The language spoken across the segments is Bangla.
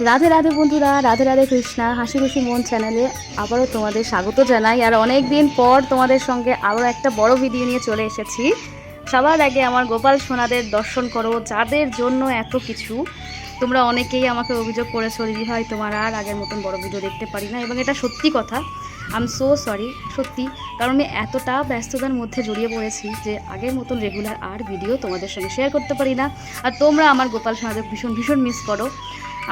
রাধে রাধে বন্ধুরা, রাধে রাধে কৃষ্ণা, হাসি খুশি মন চ্যানেলে আবারও তোমাদের স্বাগত জানাই। আর অনেক দিন পর তোমাদের সঙ্গে আরও একটা বড় ভিডিও নিয়ে চলে এসেছি। সবার আগে আমার গোপাল সোনাদের দর্শন করো, যাদের জন্য এত কিছু। তোমরা অনেকেই আমাকে অভিযোগ করেছ দিদি ভাই, তোমার আর আগের মতন বড় ভিডিও দেখতে পারি না। এবং এটা সত্যি কথা। আম সো সরি সত্যি। কারণ আমি এতটা ব্যস্ততার মধ্যে জড়িয়ে পড়েছি যে আগের মতন রেগুলার আর ভিডিও তোমাদের সঙ্গে শেয়ার করতে পারি না। আর তোমরা আমার গোপাল সোনাদের ভীষণ ভীষণ মিস করো।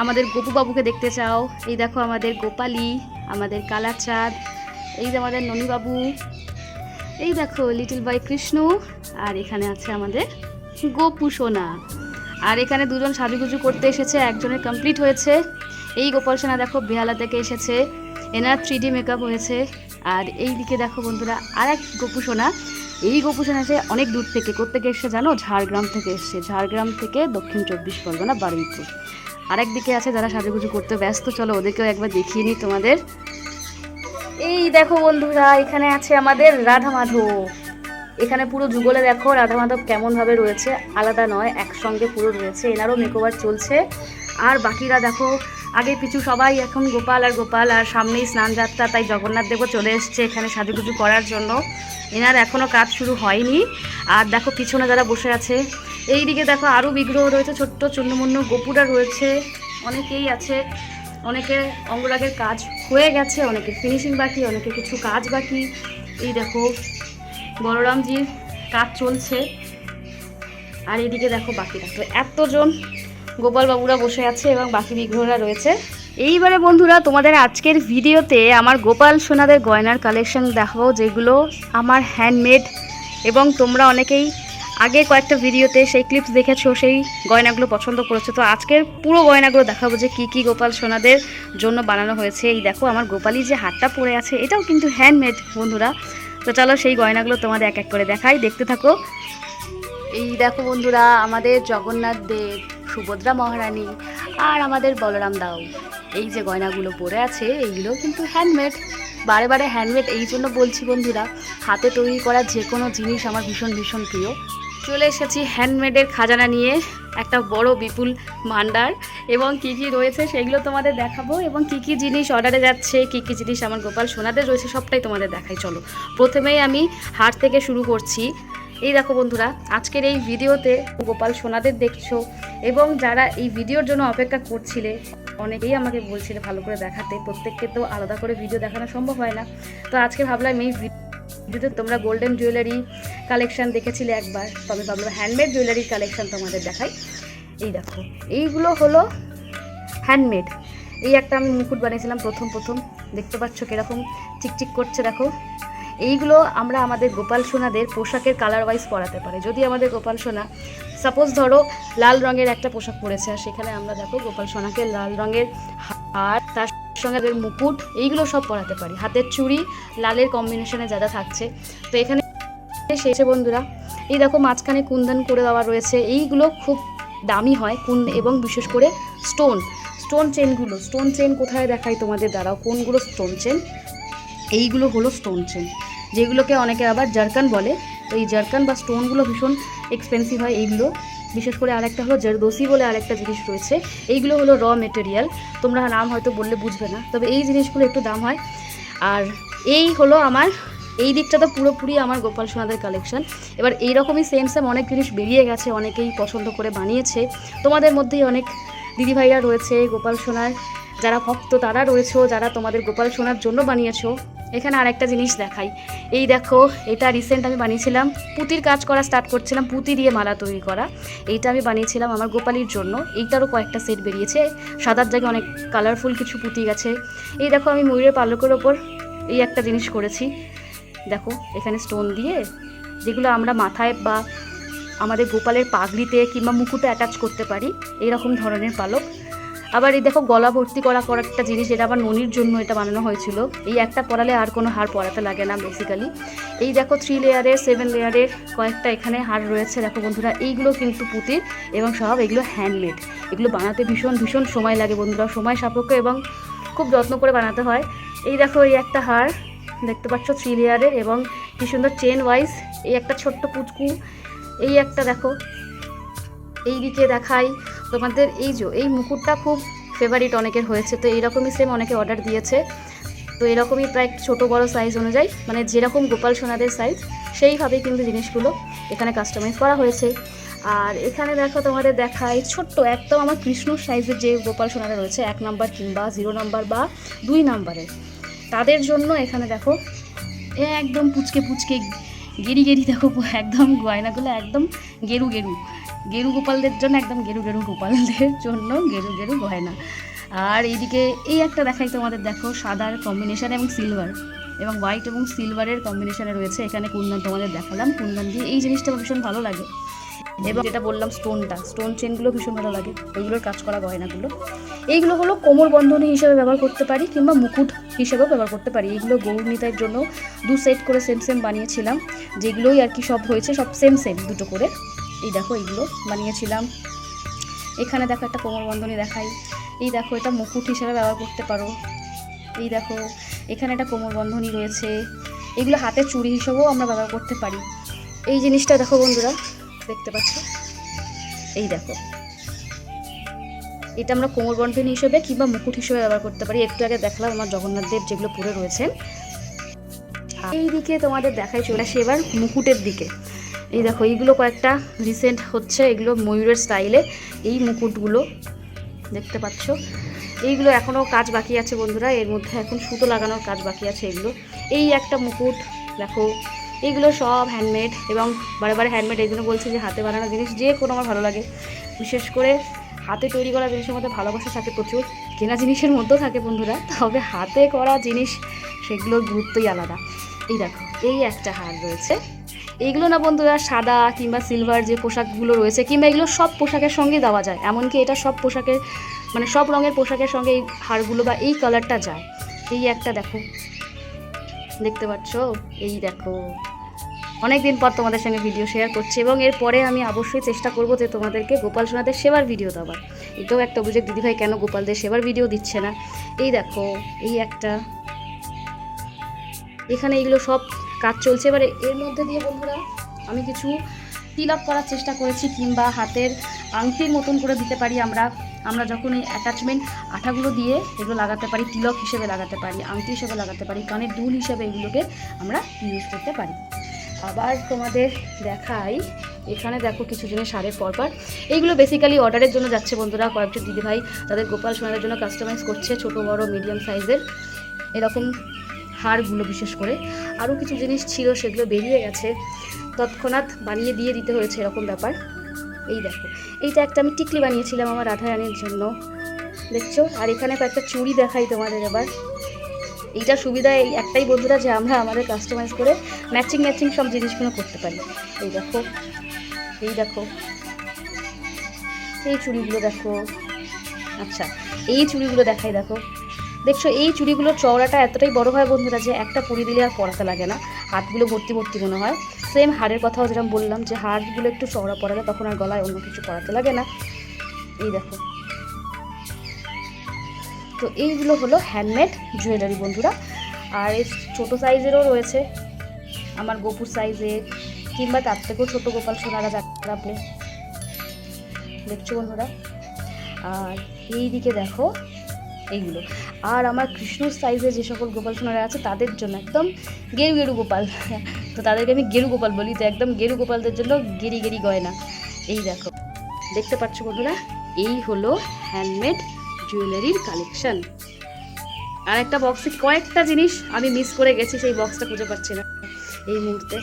আমাদের গোপু বাবুকে দেখতে চাও। এই দেখো আমাদের গোপালি, আমাদের কালাচাঁদ, এই যে আমাদের ননীবাবু, এই দেখো লিটল বাই কৃষ্ণ, আর এখানে আছে আমাদের গোপু সোনা। আর এখানে দুজন সাজুগুজু করতে এসেছে, একজনের কমপ্লিট হয়েছে। এই গোপাল সোনা দেখো বেহালা থেকে এসেছে, এনার থ্রি ডি মেকআপ হয়েছে। আর এই দিকে দেখো বন্ধুরা আর এক গোপু সোনা। এই গোপু সোনা এসে অনেক দূর থেকে কোথেকে এসে জানো? ঝাড়গ্রাম থেকে এসছে। ঝাড়গ্রাম থেকে দক্ষিণ চব্বিশ পরগনা, বারুইপুর। আরেকদিকে আছে যারা সাজুগুজু করতে ব্যস্ত, চলো ওদেরকেও একবার দেখিয়ে নিই তোমাদের। এই দেখো বন্ধুরা, এখানে আছে আমাদের রাধা মাধব। এখানে পুরো যুগলে দেখো রাধা মাধব কেমনভাবে রয়েছে, আলাদা নয়, একসঙ্গে পুরো রয়েছে, এনারও মেকওভার চলছে। আর বাকিরা দেখো, আগে পিছু সবাই, এখন গোপাল আর গোপাল, আর সামনেই স্নান যাত্রা তাই জগন্নাথ দেবও চলে এসছে এখানে সাজুগুজু করার জন্য। এনার এখনও কাজ শুরু হয়নি। আর দেখো পিছনে যারা বসে আছে এই দিকে দেখো আরও বিগ্রহ রয়েছে, ছোট্ট চূর্ণমূর্ণ গোপুরা রয়েছে। অনেকেই আছে, অনেকে অঙ্গরাগের কাজ হয়ে গেছে, অনেকে ফিনিশিং বাকি, অনেকে কিছু কাজ বাকি। এই দেখো বলরামজির কাজ চলছে। আর এদিকে দেখো বাকিরা। তো এতজন গোপাল বাবুরা বসে আছে এবং বাকি বিগ্রহরা রয়েছে। এইবারে বন্ধুরা, তোমাদের আজকের ভিডিওতে আমার গোপাল সোনাদের গয়নার কালেকশন দেখাবো, যেগুলো আমার হ্যান্ডমেড এবং তোমরা অনেকেই আগে কয়েকটা ভিডিওতে সেই ক্লিপস দেখেছ, সেই গয়নাগুলো পছন্দ করেছ। তো আজকের পুরো গয়নাগুলো দেখাবো যে কী কী গোপাল সোনাদের জন্য বানানো হয়েছে। এই দেখো, আমার গোপালি যে হাটটা পরে আছে, এটাও কিন্তু হ্যান্ডমেড বন্ধুরা। তো চলো সেই গয়নাগুলো তোমাদের এক এক করে দেখাই, দেখতে থাকো। এই দেখো বন্ধুরা, আমাদের জগন্নাথ দেব, সুভদ্রা মহারানী আর আমাদের বলরাম দাও। এই যে গয়নাগুলো পরে আছে এইগুলো কিন্তু হ্যান্ডমেড বারে বারে হ্যান্ডমেড এই জন্য বলছি বন্ধুরা, হাতে তৈরি করা যে কোনো জিনিস আমার ভীষণ ভীষণ প্রিয়। চলে এসেছি হ্যান্ডমেডের খাজানা নিয়ে, একটা বড় বিপুল ভান্ডার এবং কি কি রয়েছে সেগুলো তোমাদের দেখাবো এবং কি কি জিনিস অর্ডারে যাচ্ছে, কি কি জিনিস আমার গোপাল সোনাদের রয়েছে সবটাই তোমাদের দেখাই। চলো, প্রথমেই আমি হাট থেকে শুরু করছি। এই দেখো বন্ধুরা, আজকের এই ভিডিওতে গোপাল সোনাদের দেখছ এবং যারা এই ভিডিওর জন্য অপেক্ষা করছিলে, অনেকেই আমাকে বলছিলে ভালো করে দেখাতে। প্রত্যেককে তো আলাদা করে ভিডিও দেখানো সম্ভব হয় না। তো আজকে ভাবলাম এই ভিডিওতে তোমরা গোল্ডেন জুয়েলারি কালেকশান দেখেছিলে একবার, তবে আমি ভাবলাম হ্যান্ডমেড জুয়েলারির কালেকশান তোমাদের দেখাই। এই দেখো, এইগুলো হলো হ্যান্ডমেড এই একটা আমি মুকুট বানিয়েছিলাম প্রথম প্রথম, দেখতে পাচ্ছ কীরকম চিকচিক করছে দেখো। এইগুলো আমরা আমাদের গোপাল সোনাদের পোশাকের কালার ওয়াইজ পরাতে পারি। যদি আমাদের গোপাল সোনা সাপোজ ধরো লাল রঙের একটা পোশাক পরেছে, আর সেখানে আমরা দেখো গোপাল সোনাকে লাল রঙের হার তার সঙ্গে এর মুকুট, এইগুলো সব পরাতে পারি। হাতের চুড়ি, লালের কম্বিনেশনে যা যা থাকছে। তো এখানে শেষে বন্ধুরা, এই দেখো মাঝখানে কুন্দন করে দেওয়া রয়েছে। এইগুলো খুব দামি হয়, কুন এবং বিশেষ করে স্টোন স্টোন চেনগুলো স্টোন চেন কোথায় দেখাই তোমাদের? দ্বারাও কোনগুলো স্টোন চেন এইগুলো হলো স্টোন চেন যেগুলোকে অনেকে আবার জারকান বলে। তো এই জারকান বা স্টোনগুলো ভীষণ এক্সপেন্সিভ হয়, এইগুলো। বিশেষ করে আরেকটা হলো জারদোসি বলে আরেকটা জিনিস রয়েছে। এইগুলো হলো র মেটেরিয়াল তোমরা নাম হয়তো বললে বুঝবে না। তবে এই জিনিসগুলো একটু দাম হয়। আর এই হলো আমার, এই দিকটা তো পুরোপুরি আমার গোপাল সোনাদের কালেকশন এবার এইরকমই সেম সেম অনেক জিনিস বেরিয়ে গেছে, অনেকেই পছন্দ করে বানিয়েছে। তোমাদের মধ্যেই অনেক দিদিভাইরা রয়েছে, গোপাল সোনার যারা ভক্ত তারা রয়েছো যারা তোমাদের গোপাল সোনার জন্য বানিয়েছো। এখানে আরেকটা জিনিস দেখাই। এই দেখো, এটা রিসেন্ট আমি বানিয়েছিলাম। পুঁতির কাজ করা স্টার্ট করছিলাম, পুঁতি দিয়ে মালা তৈরি করা। এইটা আমি বানিয়েছিলাম আমার গোপালির জন্য। এইটারও কয়েকটা সেট বেরিয়েছে। সাদার জায়গায় অনেক কালারফুল কিছু পুঁতি গেছে। এই দেখো, আমি ময়ূরের পালকের ওপর এই একটা জিনিস করেছি। দেখো, এখানে স্টোন দিয়ে যেগুলো আমরা মাথায় বা আমাদের গোপালের পাগড়িতে কিংবা মুকুটে অ্যাটাচ করতে পারি এইরকম ধরনের পালক। আবার এই দেখো গলা ভর্তি করা করা একটা জিনিস, এটা আবার ননির জন্য এটা বানানো হয়েছিল। এই একটা পরালে আর কোনো হার পরাতে লাগে না বেসিক্যালি এই দেখো থ্রি লেয়ারের সেভেন লেয়ারের কয়েকটা এখানে হার রয়েছে। দেখো বন্ধুরা, এইগুলো কিন্তু পুঁতির এবং সব এগুলো হ্যান্ডমেড এগুলো বানাতে ভীষণ ভীষণ সময় লাগে বন্ধুরা। সময় সাপেক্ষ এবং খুব যত্ন করে বানাতে হয়। এই দেখো এই একটা হার, দেখতে পাচ্ছ থ্রি লেয়ারের এবং কি সুন্দর চেন ওয়াইজ এই একটা ছোট্ট পুচকু। এই একটা দেখো এই দিকে দেখাই। তোমাদের এই যে, এই মুকুটটা খুব ফেভারিট অনেকের হয়েছে। তো এইরকমই সেম অনেকে অর্ডার দিয়েছে। তো এরকমই প্রায় ছোটো বড় সাইজ অনুযায়ী মানে যেরকম গোপাল সোনাদের সাইজ সেইভাবেই কিন্তু জিনিসগুলো এখানে কাস্টমাইজ করা হয়েছে। আর এখানে দেখো তোমাদের দেখাই, ছোট্ট একদম আমার কৃষ্ণ সাইজের যে গোপাল সোনারা রয়েছে, এক নাম্বার কিংবা জিরো নাম্বার বা দুই নাম্বারের তাদের জন্য এখানে দেখো, একদম পুচকে পুচকে গেরি গেরি দেখো, একদম গয়নাগুলো একদম গেরু গেরু। গেরু গোপালদের জন্য একদম গেরু গেরু গোপালদের জন্য গেরু গেরু গয়না। আর এইদিকে এই একটা দেখাই তোমাদের, দেখো সাদার কম্বিনেশন এবং সিলভার এবং হোয়াইট এবং সিলভারের কম্বিনেশনে রয়েছে। এখানে কুন্দন তোমাদের দেখালাম। কুন্দন দিয়ে এই জিনিসটা ভীষণ ভালো লাগে। এবং যেটা বললাম স্টোনটা স্টোন চেনগুলো ভীষণ ভালো লাগে, ওইগুলোর কাজ করা গয়নাগুলো। এইগুলো হলো কোমর বন্ধনী হিসেবে ব্যবহার করতে পারি কিংবা মুকুট হিসেবেও ব্যবহার করতে পারি। এইগুলো গৌরনীতার জন্য দু সেট করে সেম সেম বানিয়েছিলাম, যেগুলোই আর কি সব হয়েছে, সব সেম সেম দুটো করে। এই দেখো এইগুলো বানিয়েছিলাম। এখানে দেখো একটা কোমর বন্ধনী দেখাই। এই দেখো এটা মুকুট হিসেবে ব্যবহার করতে পারো। এই দেখো এখানে একটা কোমর বন্ধনী রয়েছে। এগুলো হাতে চুড়ি হিসেবেও আমরা ব্যবহার করতে পারি। এই জিনিসটা দেখো বন্ধুরা দেখতে পাচ্ছ? এই দেখো। এটা আমরা কোমর বন্ধনী হিসেবে কিংবা মুকুট হিসেবে ব্যবহার করতে পারি। একটু আগে দেখলাম আমার জগন্নাথ দেব যেগুলো পরে রয়েছেন। এই দিকে তোমাদের দেখায় চলে আসি এবার মুকুটের দিকে। এই দেখো, এইগুলো কয়েকটা রিসেন্ট হচ্ছে, এগুলো ময়ূরের স্টাইলে এই মুকুটগুলো দেখতে পাচ্ছ। এইগুলো এখনও কাজ বাকি আছে বন্ধুরা। এর মধ্যে এখন সুতো লাগানোর কাজ বাকি আছে এগুলো। এই একটা মুকুট, দেখো এইগুলো সব হ্যান্ডমেড এবং বারে বারে হ্যান্ডমেড এই জন্য বলছি যে হাতে বানানো জিনিস যে কোনো আমার ভালো লাগে। বিশেষ করে হাতে তৈরি করা জিনিসের মধ্যে ভালোবাসা থাকে প্রচুর, কেনা জিনিসের মধ্যেও থাকে বন্ধুরা, তবে হাতে করা জিনিস সেগুলোর গুরুত্বই আলাদা। এই দেখো, এই একটা হার রয়েছে। এইগুলো না বন্ধুরা সাদা কিংবা সিলভার যে পোশাকগুলো রয়েছে, কিংবা এগুলো সব পোশাকের সঙ্গে দেওয়া যায়, এমনকি এটা সব পোশাকের মানে সব রঙের পোশাকের সঙ্গে এই হারগুলো বা এই কালারটা যায়। এই একটা দেখো, দেখতে পাচ্ছ? এই দেখো। অনেক দিন পর তোমাদের সঙ্গে ভিডিও শেয়ার করছি এবং এরপরে আমি অবশ্যই চেষ্টা করব যে তোমাদেরকে গোপাল সোনাদের সেবার ভিডিও দেওয়ার। এটাও একটা অভিযোগ, দিদিভাই কেন গোপালদের সেবার ভিডিও দিচ্ছে না? এই দেখো, এই একটা। এখানে এগুলো সব কাজ চলছে। এবারে এর মধ্যে দিয়ে বন্ধুরা, আমি কিছু তিলক করার চেষ্টা করেছি কিংবা হাতের আংটির মতন করে দিতে পারি আমরা। আমরা যখন এই অ্যাটাচমেন্ট আঠাগুলো দিয়ে এগুলো লাগাতে পারি, তিলক হিসেবে লাগাতে পারি, আংটি হিসেবে লাগাতে পারি, কানের দুল হিসেবে এগুলোকে আমরা ইউজ করতে পারি। আবার তোমাদের দেখাই। এখানে দেখো কিছু জিনিস সারের পরপর এইগুলো বেসিক্যালি অর্ডারের জন্য যাচ্ছে বন্ধুরা কয়েকজন দিদিভাই তাদের গোপাল সোনাদের জন্য কাস্টমাইজ করছে ছোট, বড় মিডিয়াম সাইজের এরকম হারগুলো বিশেষ করে। আরও কিছু জিনিস ছিল, সেগুলো বেরিয়ে গেছে। তৎক্ষণাৎ বানিয়ে দিয়ে দিতে হয়েছে এরকম ব্যাপার। এই দেখো, এইটা একটা আমি টিকলি বানিয়েছিলাম আমার রাধারানীর জন্য। দেখছ? আর এখানে কয়েকটা চুড়ি দেখাই তোমাদের এবার। এইটা সুবিধা এই একটাই বন্ধুরা যে আমরা আমাদের কাস্টমাইজ করে ম্যাচিং ম্যাচিং সব জিনিসগুলো করতে পারি। এই দেখো এই দেখো, এই চুড়িগুলো দেখো। আচ্ছা এই চুড়িগুলো দেখাই দেখো। দেখছ, এই চুড়িগুলোর চওড়াটা এতটাই বড় হয় বন্ধুরা যে একটা পরি দিলে আর পরাতে লাগে না। হাতগুলো ভর্তি ভর্তি মনে হয়। সেম হাড়ের কথাও যেরকম বললাম যে হাড়গুলো একটু চওড়া পড়ালে তখন আর গলায় অন্য কিছু পরাতে লাগে না। এই দেখো। তো এইগুলো হলো হ্যান্ডমেড জুয়েলারি বন্ধুরা। আর এই ছোটো সাইজেরও রয়েছে। আমার গোপুর সাইজে কিংবা তার থেকেও ছোটো গোপাল সোনারা যাত্রা আপনি দেখছ বন্ধুরা। আর এই দিকে দেখো এইগুলো। আর আমার কৃষ্ণ সাইজে যে সকল গোপাল সোনারা আছে, তাদের জন্য একদম গেরু গেরু গোপাল। তো তাদেরকে আমি গেরু গোপাল বলি, তো একদম গেরু গোপালদের জন্য গেরি গেরি গয়না। এই দেখো। দেখতে পাচ্ছ বন্ধুরা? এই হলো হ্যান্ডমেড জুয়েলারির কালেকশন। আর একটা বক্সে কয়েকটা জিনিস আমি মিস করে গেছি, সেই বক্সটা খুঁজে পাচ্ছি না এই মুহূর্তে।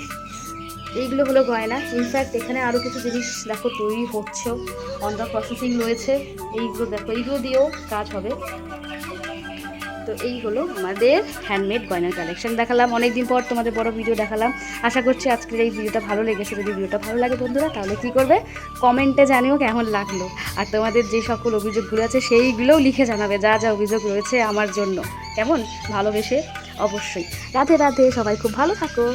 এইগুলো হলো গয়না। ইনফ্যাক্ট এখানে আরও কিছু জিনিস দেখো তৈরি হচ্ছেও। অন প্রসেসিং রয়েছে। এইগুলো দেখো, এইগুলো দিয়েও কাজ হবে। তো এই হলো আমাদের হ্যান্ডমেড গয়নার কালেকশন দেখালাম। অনেকদিন পর তোমাদের বড় ভিডিও দেখালাম। আশা করছি আজকের এই ভিডিওটা ভালো লেগেছে। যদি ভিডিওটা ভালো লাগে বন্ধুরা, তাহলে কী করবে? কমেন্টে জানিও কেমন লাগল। আর তোমাদের যে সকল অভিযোগগুলো আছে, সেইগুলোও লিখে জানাবে, যা যা অভিযোগ রয়েছে আমার জন্য। কেমন? ভালোবেসে অবশ্যই। রাতে রাতে সবাই খুব ভালো থাকো।